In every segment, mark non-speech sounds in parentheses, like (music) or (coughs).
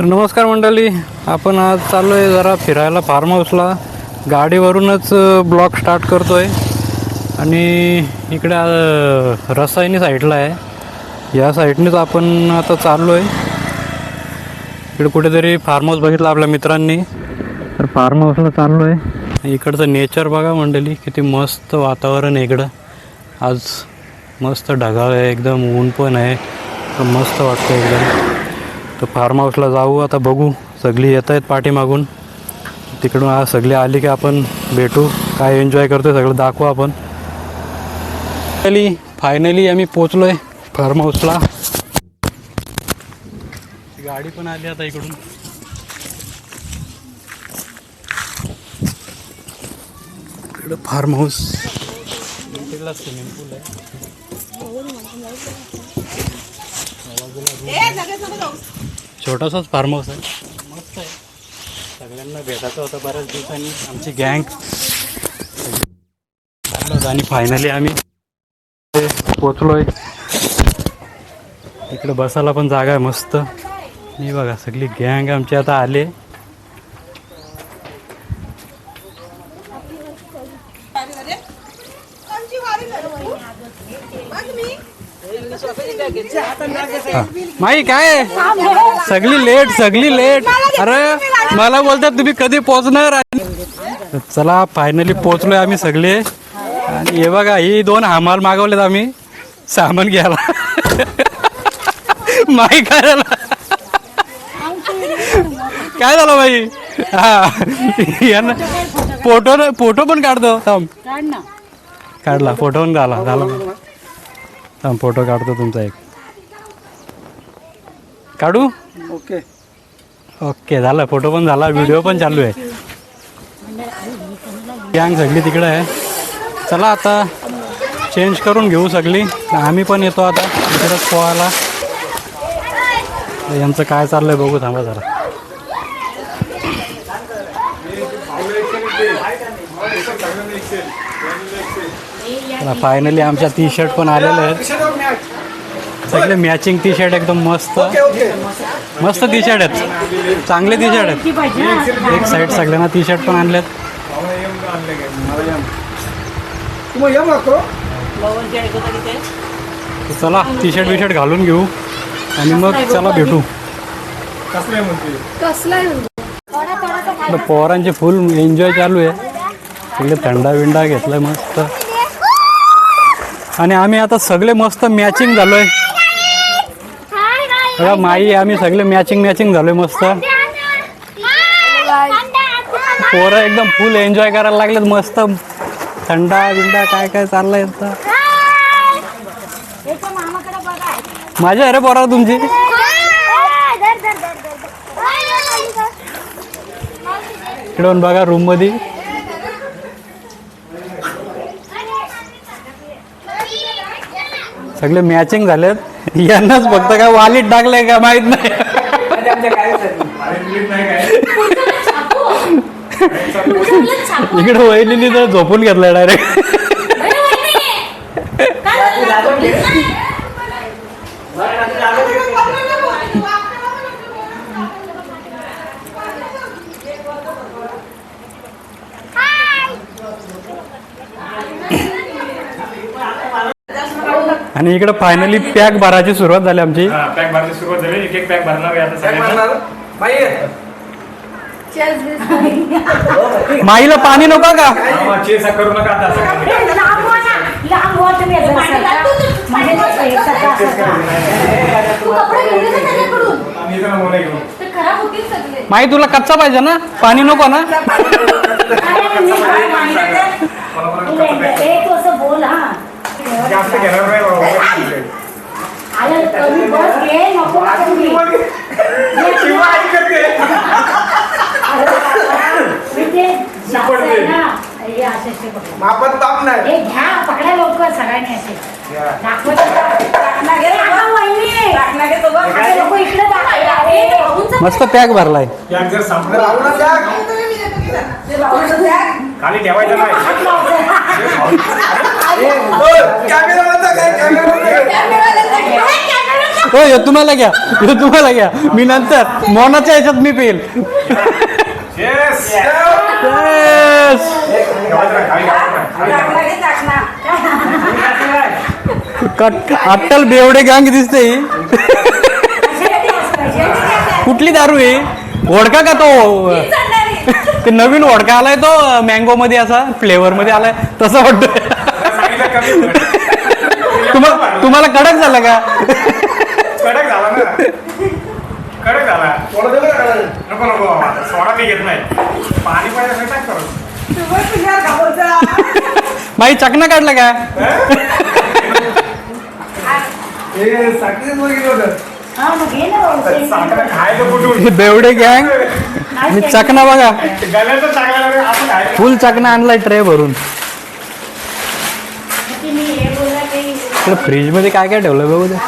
तर नमस्कार मंडळी आपण आज चाललो आहे जरा फिरायला फार्म हाऊसला गाडीवरूनच ब्लॉक स्टार्ट करतो आहे आणि इकडे रसायनी साईडला आहे. या साईडनेच आपण आता चाललो आहे इकडे कुठेतरी फार्म हाऊस बघितलं आपल्या मित्रांनी. तर फार्म हाऊसला चाललो आहे इकडचं नेचर बघा मंडळी किती मस्त वातावरण आहे इकडं. आज मस्त ढगाळ आहे एकदम ऊन पण आहे. मस्त वाटतं एकदम. तर फार्म हाऊसला जाऊ आता बघू. सगळी येत आहेत पाठीमागून. तिकडून आज सगळी आली की आपण भेटू. काय एन्जॉय करतोय सगळं दाखवू आपण. फायनली फायनली आम्ही पोचलो आहे फार्म हाऊसला गाडी पण आली आता इकडून. इकडं फार्म हाऊस स्विमिंग पूल आहे. छोटासाच फार्म हाऊस आहे. मस्त आहे. सगळ्यांना भेटायचं होतं बऱ्याच दिवसांनी. आमची गँग आणि फायनली आम्ही पोचलोय इकडे बसायला पण जागा आहे मस्त. मी बघा सगळी गँग आमची आता आले हा. माई काय? सगळी लेट सगळी लेट. अरे मला बोलतात तुम्ही कधी पोहोचणार आणि- चला फायनली पोहोचलोय आम्ही सगळे. आणि हे बघा ही दोन हमाल मागवलेत आम्ही. सामान घ्यायला. माई काय झालं काय झालं बाई? हा यांना फोटो फोटो पण काढतो. थांब. काढला फोटो पण झाला झाला थांब फोटो काढतो तुमचा एक. काढू? ओके. ओके झालं. फोटो पण झाला व्हिडिओ पण चालू आहे. गँग सगळी तिकडे आहे. चला आता चेंज करून घेऊ सगळी. आम्ही पण येतो आता इकडेच पोहायला. यांचं काय चाललंय बघू थांबा जरा. फायनली आमच्या टी शर्ट पण आलेले आहेत. सगळे मॅचिंग टी शर्ट एकदम मस्त. ओके मस्त टी शर्ट आहेत. चांगले टी शर्ट आहेत एक साईड सगळ्यांना टी शर्ट पण आणलेत. चला टी शर्ट बी शर्ट घालून घेऊ. आणि मग चला भेटू. पोरांची फुल एन्जॉय चालू आहे. सगळे थंडा बिंडा घेतलाय मस्त. आणि आम्ही आता सगळे मस्त मॅचिंग झालोय. बघा माई आम्ही सगळे मॅचिंग मॅचिंग झालोय मस्त. पोरं एकदम फुल एन्जॉय करायला लागलेत मस्त. थंडा बिंडा काय काय चाललंय आता माझ्या अरे पोरा तुमची. इकडून बघा रूममध्ये सगळे मॅचिंग झालेत. (laughs) यांनाच फक्त काय वालीत टाकलंय का माहीत नाही. इकडे वहिनी तर झोपून घेतलाय डायरेक्ट आणि इकडे फायनली पॅक भरायची सुरुवात झाली आमची. हा पॅक भरायला सुरुवात झाली. एक एक पॅक भरणार आहे आता सगळ्यांना माईला पाणी नको का? हा, करू नका आता इथं मोबाईल घेऊ माई तुला कच्चा पाहिजे ना? पाणी नको ना? एक वर्ष बोल हा नको ते हे. असे असे बघा. मापात ताप नाही. हे घ्या पकडा लवकर सगळ्यांनी असे. दाखवत लोक इकडे दाखवा मस्त पॅक भरलाय. पॅक जर संपलं. लावू ना त्या खाली ठेवायचं नाही. हो ह्यो तुम्हाला घ्या. ह्यो तुम्हाला घ्या. मी नंतर मोनाच्या ह्याच्यात मी पेल. कट अट्टल बेवडे गांग दिसते ही. कुठली दारू आहे? ओढका का तो ते नवीन ओढका आलाय तो मँगो मध्ये असा फ्लेवर मध्ये आलाय. तसं वाटतं तुम्हाला तुम्हाला कडक झालं का? कडक झाला ना. कडक झाला. थोडं का? नको नको बाबा सोडा मी घेत नाही. पाणी पाहिजे टाक माई चकना काढला का? हे? साखरेच वर गेलं होतं. हा, खायचं कुठून? हे बेवडे गँग. मी चकना बघा. गल्याचं चांगलं असं खायचं. फुल चकना आणलाय ट्रे भरून. फ्रीजमध्ये काय काय ठेवलं बघू द्या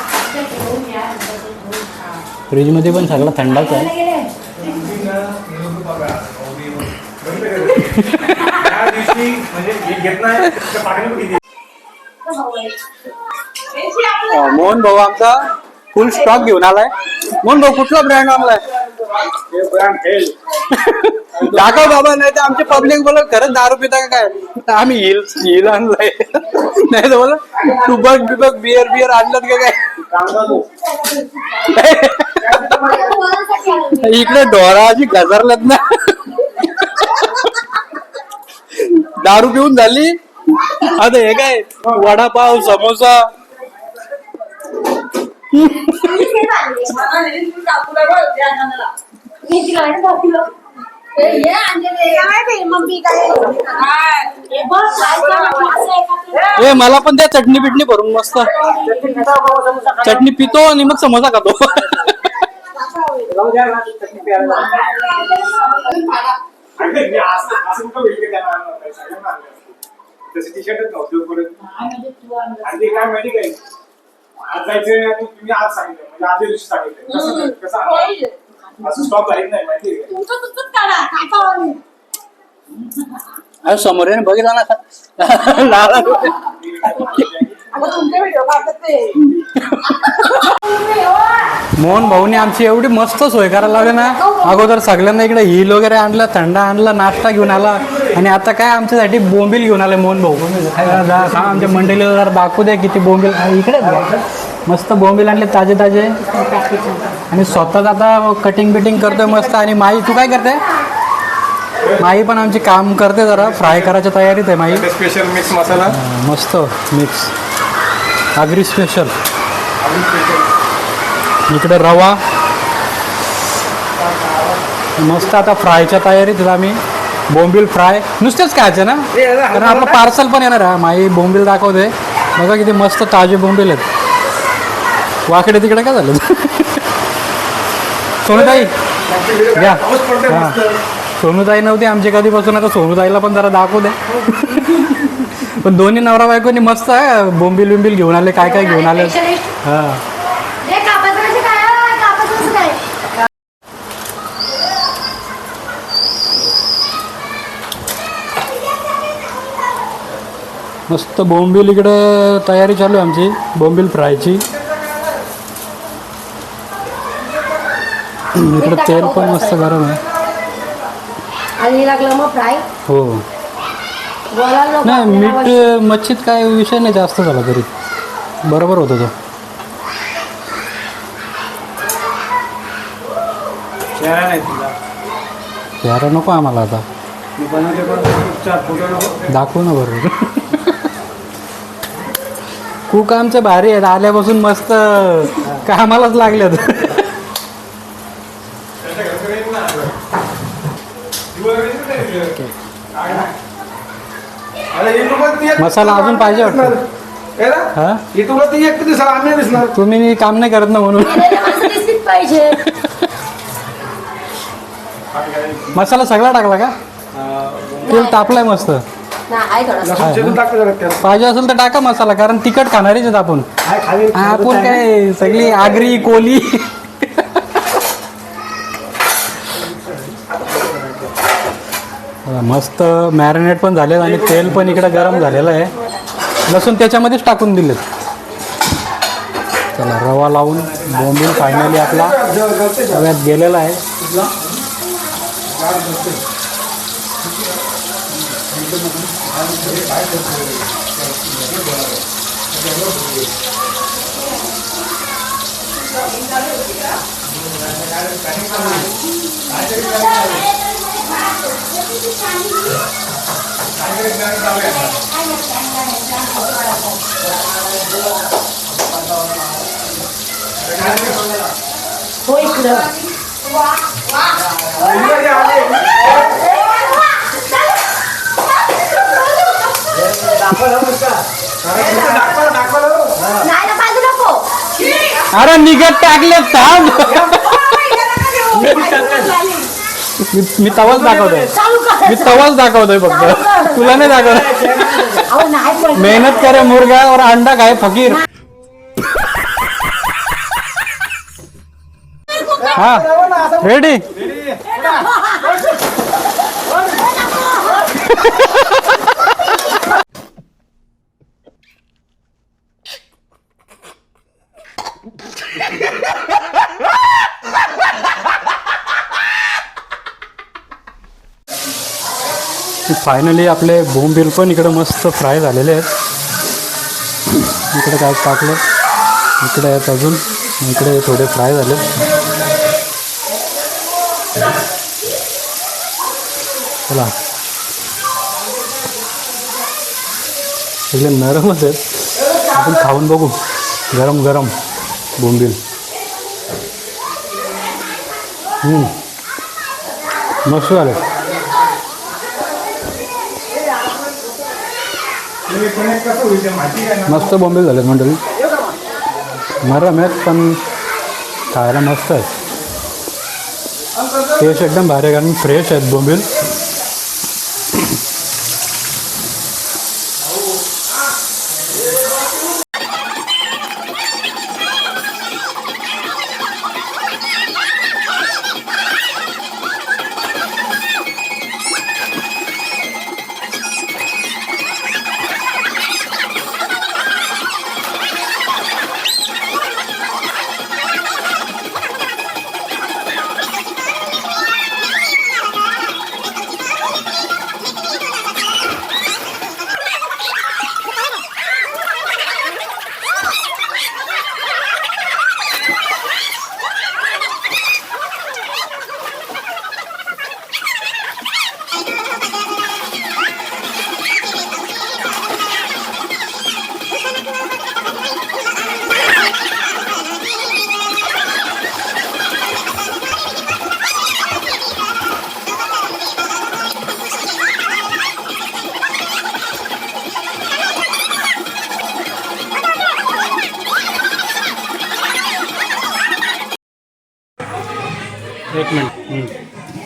ते पण सगळा थंडाच आहे. मोहन भाऊ आमचा फुल स्टॉक घेऊन आलाय. मोहन भाऊ कुठला ब्रँड आणलाय? (laughs) दाखव बाबा नाही तर आमची पब्लिक बोल खरंच दारू पिता का काय? आम्ही हिल हिल आणलाय. नाही तर बोला टुबक बिबक बिअर बिअर आणलं का काय? (laughs) इकडे अशी गजरलत ना. (laughs) दारू पिऊन झाली. आता हे काय वडापाव समोसा. ए मला पण त्या चटणी बिटणी भरून मस्त. चटणी पितो आणि मग समोसा खातो. टी शर्टच नव्हतं आणि ते काय माहिती काय? आज जायचं आणि तुम्ही आज सांगितलं म्हणजे आदल्या दिवशी सांगितलं. कसं? असं स्टॉप झालीच नाही माहिती आहे का? तुमचं तुमचंच काढा, कापावर. अरे समोर आहे ना, बघितला ना लाल मोहन भाऊने आमची एवढी मस्त सोय करायला लावली ना. अगोदर सगळ्यांना इकडे हिल वगैरे आणलं थंडा आणला नाश्ता घेऊन आला. आणि आता काय आमच्यासाठी बोंबील घेऊन आले मोहन भाऊ. आमच्या मंडळीला जरा दाखवू द्या किती बोंबील इकडे. मस्त बोंबील आणले ताजे ताजे. आणि स्वतःच आता कटिंग बिटिंग करतोय मस्त. आणि माई तू काय करते? माई पण आमची काम करते जरा. फ्राय करायच्या तयारीत आहे माई. Special mix masala. मस्त मिक्स आगरी स्पेशल इकडे रवा. मस्त आता फ्रायच्या तयारीत आम्ही. बोंबील फ्राय. नुसतेच खायचे ना? कारण आपलं पार्सल पण येणार आहे. माई बोंबील दाखवते बघा किती मस्त ताजे बोंबील आहेत. वाकडे तिकडे काय झालं? सोनूताई घ्या हा. सोनूताई नव्हती आमची कधीपासून. आता सोनूताईला पण जरा दाखवू द्या. पण दोन्ही नवरा बायकोनी मस्त आहे बोंबील बिंबील घेऊन आले. काय काय घेऊन आले. हा हे कापायचं म्हणजे काय आहे? कापायचं म्हणजे काय? मस्त बोंबील इकडे तयारी चालू आहे आमची बोंबील फ्रायची. (clears throat) इकडे तेल पण मस्त गरम आहे. आणि लागलं मग फ्राय? हो. नाही मीठ मच्छीत काय विषय नाही जास्त झाला तरी. बरोबर होतं तो. चेहरा नाही नको आम्हाला आता. मी बनवते पण चार फोटो नको. दाखवू ना बरोबर कुक आमचे भारी आहेत. आल्यापासून मस्त कामालाच लागले अरे युट्यूबवर ती एक- मसाला अजून पाहिजे वाटतं. तुम्ही काम नाही करत ना म्हणून. पाहिजे मसाला सगळा टाकला का? तेल तापलाय मस्त. ना आहे थोडासा लसूण चिरून टाकलं जरा त्याला. पाहिजे असेल तर टाका मसाला कारण तिखट खाणारीच आहेत आपण. खाली आपण काय सगळी आगरी कोली. मस्त मॅरिनेट पण झाले आणि तेल पण इकडे गरम झालेलं आहे. लसूण त्याच्यामध्येच टाकून दिलेत. चला रवा लावून बोंबील फायनली आपला रव्यात गेलेला आहे. हो इकडं. इकडे आले. दाखवा दाखवा नाही ना बाजू नको अरे निघत टाकले थांब. मी मी तवाच दाखवतोय. चालू कर. मी तवाच दाखवतोय फक्त. तुला नाही दाखवत. अहो नाही पण मेहनत करे मुर्गा और अंडा खाए फकीर. हा रेडी फायनली आपले बोंबील पण इकडं मस्त फ्राय झालेले आहेत. इकडे काय टाकलं? इकडे आहेत अजून. इकडे थोडे फ्राय झाले. चला. इकडे नरमच आहेत. आपण खाऊन बघू. गरम गरम बोंबील मस्त झाले कसं होईल ते माहिती आहे ना मस्त बोंबील झालेत मंडळी. नरम आहेत पण खायला मस्त आहेत टेस्ट एकदम भारी आहे कारण फ्रेश आहेत बोंबील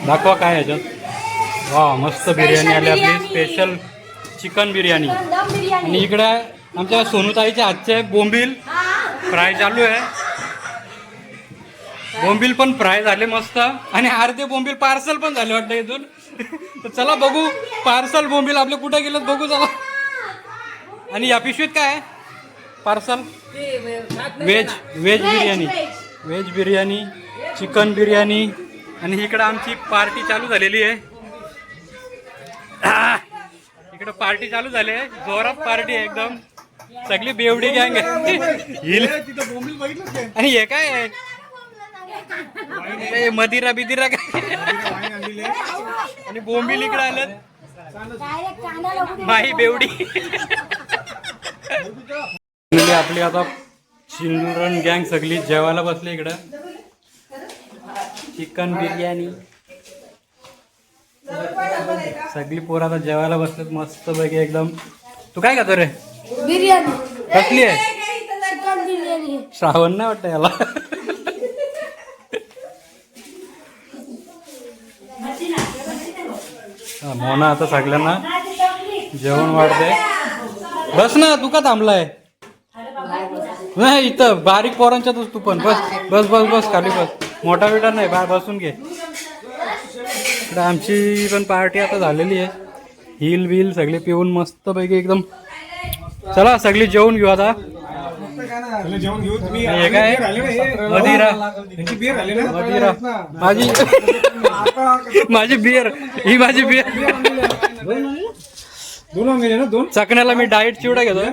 दाखवा काय आहे याच्यात. वा मस्त बिर्याणी आली आपली. Special chicken biryani. आणि इकडे आमच्या सोनूताईच्या हातचे बोंबील फ्राय चालू आहे. बोंबील पण फ्राय झाले मस्त. आणि अर्धे बोंबील पार्सल पण झाले वाटतं इथून. (laughs) तर चला बघू पार्सल बोंबील आपले कुठे गेलेत बघू चला. आणि या पिशवीत काय आहे? Parcel? Veg veg biryani. Veg biryani chicken biryani आणि इकडं आमची पार्टी चालू झालेली आहे. (coughs) इकडं पार्टी चालू झाली आहे. जोरात पार्टी आहे एकदम. सगळी बेवडी गँग आहे. (laughs) आणि हे काय? आहे हे मदिरा बिदिरा काय. आणि बोंबील इकडे उडी माही बेवडी. आपली आता चिल्ड्रन गँग सगळी जेवायला बसली इकडं. चिकन बिर्याणी. सगळी पोरं आता जेवायला बसलेत मस्त पैकी एकदम. तू काय खातो रे? बिर्याणी. कसली आहे? चिकन बिर्याणी. श्रावण नाही वाटतं याला? मोना आता सगळ्यांना जेवण वाढते बस ना तू का थांबलाय? नाही इथं बारीक पोरांच्यातच तू पण. बस बस बस बस खाली बस. मोठा बेटा नाही बाहेर बसून घे. इकडं आमची पण पार्टी आता झालेली आहे. हिल बिल सगळे पिऊन मस्त पैकी एकदम. चला सगळी जेवून घेऊ आता. जेवण घेऊ. तुम्ही हे काय? मदिरा. मदिरा. माझी माझी बिअर ही माझी बिअर दोन आणले ना दोन? चकण्याला मी डाएट चिवडा घेतोय.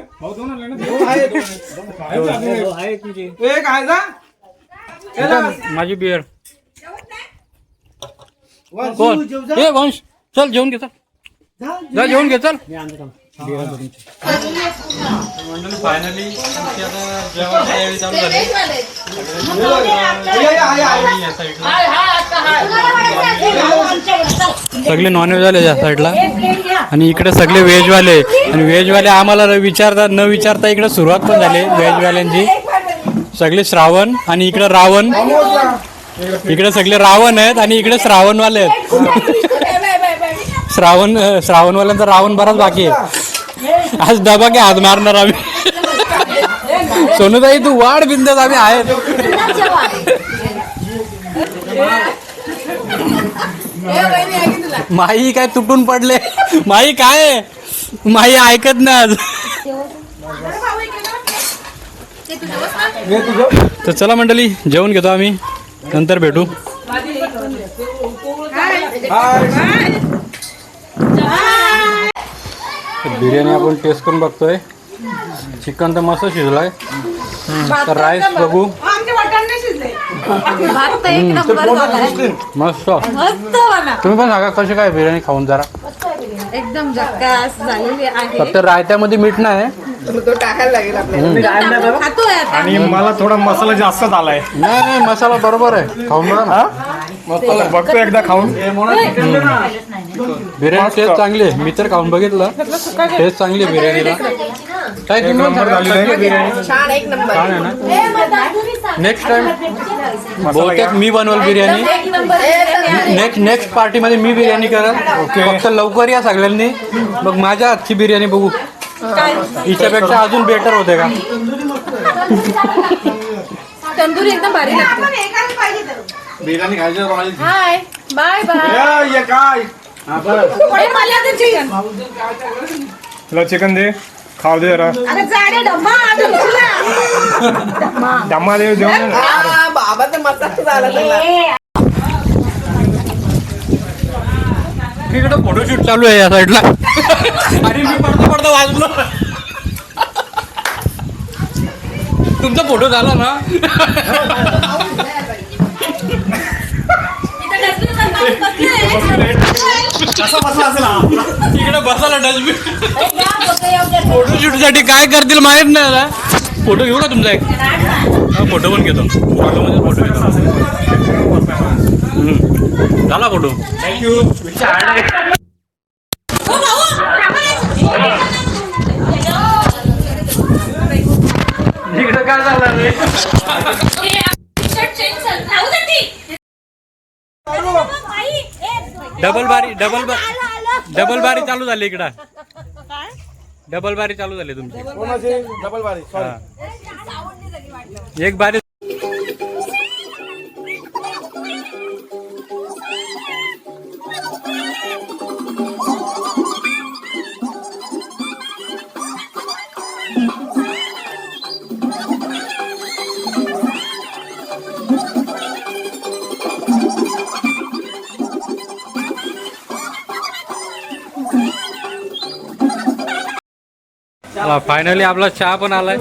एक आहे माझी बिअर कोण ए वंश चल जेवण घे चल. जा जेवण घे चल. फायनली जेवण चालू झाले. सगळे नॉनव्हेज वाले या साईडला आणि इकडे सगळे व्हेजवाले आणि व्हेजवाले आम्हाला विचारता न विचारता इकडे सुरुवात पण झाली व्हेजवाल्यांची सगळे श्रावण आणि इकडे रावण. इकडे सगळे रावण आहेत आणि इकडे श्रावणवाले आहेत. श्रावण श्रावणवाल्यांचा रावण बराच बाकी आहे. आज डबा काय हात मारणार आम्ही. सोनूताई तू वाढ बिंदत आम्ही आहेत. माई काय तुटून पडले? माई काय? माई ऐकत नाही आज. तर चला मंडळी जेवण घेतो आम्ही. नंतर भेटू. बिर्याणी आपण टेस्ट करून बघतोय. चिकन तर मस्त शिजलाय. तर राईस बघू. मस्त. तुम्ही पण सांगा कशी काय बिर्याणी खाऊन जरा. एकदम झक्कास झालेली आहे. खातोय आता. आणि मला थोडा मसाला जास्त झालाय. नाही नाही मसाला बरोबर आहे. खाऊन बघा ना. मसाला बघतो एकदा खाऊन. बिर्याणी टेस्ट चांगली आहे. मी तर खाऊन बघितलं. टेस्ट चांगली आहे बिर्याणीला. काय नंबर झालेली आहे कशी बिर्याणी. छान एक नंबर. छान आहे ना? नेक्स्ट टाइम बहुतेक मी बनवल बिर्याणी. नेक्स्ट नेक्स्ट पार्टीमध्ये मी बिर्याणी करेल. फक्त लवकर या सगळ्यांनी. मग माझ्या हातची बिर्याणी बघू. हिच्यापेक्षा अजून बेटर होते का? तंदुरी एकदम भारी लागते. बिर्याणी खायची हाय बाय बाय. काय? चिकन तुला चिकन दे. खाऊ दे जरा. अरे जाडे डब्बा आता उचला. दम्मा दे जेवण बाबा तर मस्त झाला इकडे फोटोशूट चालू आहे या साईडला अरे मी पडता पडता वाजलो. तुमचा फोटो झाला ना? इकडे बसायला डस्टबिन. फोटोशूटसाठी काय करतील माहीत नाही आता. फोटो घेऊ का तुमचा एक? फोटो पण घेतो. फोटो घेतो. झाला फोटो. थँक्यू इकडे काय झालं रे? डबल बारी डबल. डबल बारी चालू झाली इकडं. डबल बारी चालू झाली तुमची. डबल बारी. एक बारी फायनली आपला चहा पण आलाय.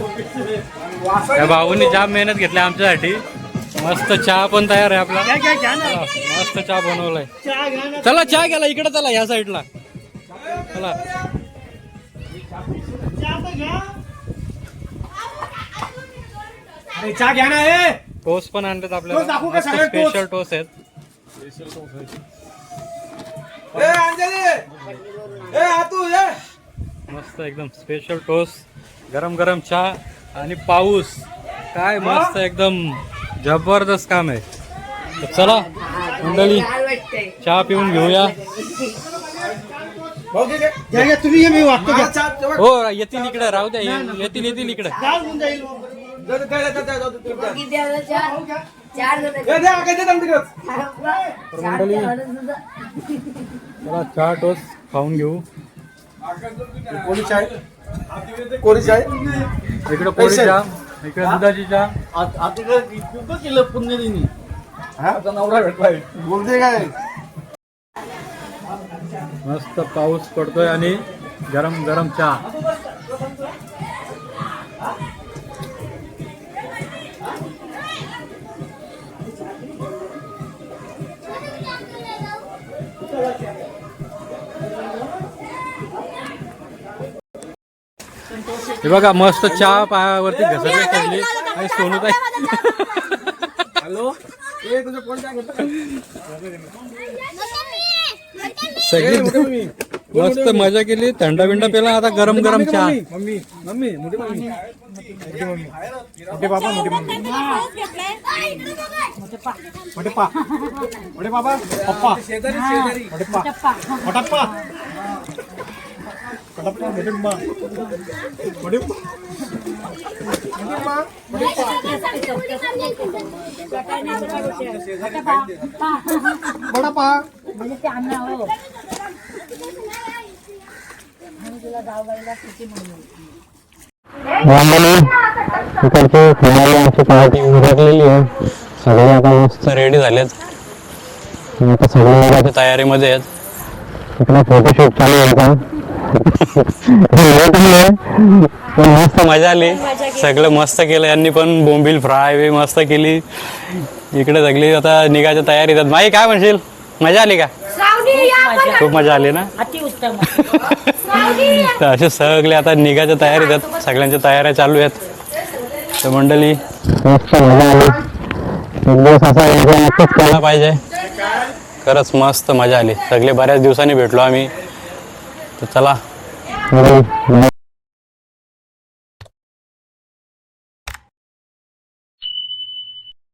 या भाऊनी जाम मेहनत घेतली आमच्यासाठी. मस्त चहा पण तयार आहे आपला. मस्त चहा बनवलाय. चला चहा गेला इकडे चला या साईडला. चला. चहा घ्या ना ए. टोस्ट पण का आपल्याला स्पेशल टोस्ट आहेत. ए अंजली. ए आतू ये मस्त एकदम स्पेशल टोस्ट गरम गरम चहा आणि पाऊस. काय मस्त एकदम जबरदस्त काम आहे. तर चला मंडळी चहा पिऊन घेऊया. हा, येतील इकडे राहू द्या ये- येतील येतील इकडे. मंडळी चला चहा टोस्ट खाऊन घेऊ. कोणी चाय कोणी चाय इकडे पोळी पैसे. चहा इकडे दुधाची चहा आता केलं पुण्यदिनी. आता नवरा भेटलाय. बोलते काय? मस्त पाऊस पडतोय आणि गरम गरम चहा. हे बघा मस्त चहा पायावरती घसरली पडली आणि सोनूताई हॅलो? ए तुझं कोण काय सगळी मस्त मजा केली. थंडा बिंडा पेला आता गरम गरम चहा. मम्मी. मम्मी मोठी मम्मी. मोठे बाबा मोठे मम्मी. मोठे पा. मोठे बाबा पप्पा. शेजारी शेजारी मोठे पा. मोठप्पा इकडचे फॅमिली आमची पार्टी उरकलेली आहे सगळे आता मस्त रेडी झालेत आता सगळे तयारीमध्ये आहेत. इकडे फोटोशूट चालू आहे का पण मस्त मजा आली. सगळं मस्त केलं. यांनी पण बोंबील फ्राय बी मस्त केली. इकडे सगळी आता निघायच्या तयारीत आहेत माई काय म्हणशील? मजा आली का? खूप मजा. आली ना? तर असे सगळे आता निघायच्या तयारीत आहेत सगळ्यांच्या तयाऱ्या चालू आहेत. तर मंडळी मस्त मजा आली. एक दिवस असा एन्जॉय नक्कीच केला पाहिजे. खरंच मस्त मजा आली. सगळे बऱ्याच दिवसांनी भेटलो आम्ही. तर चला. हो, हो.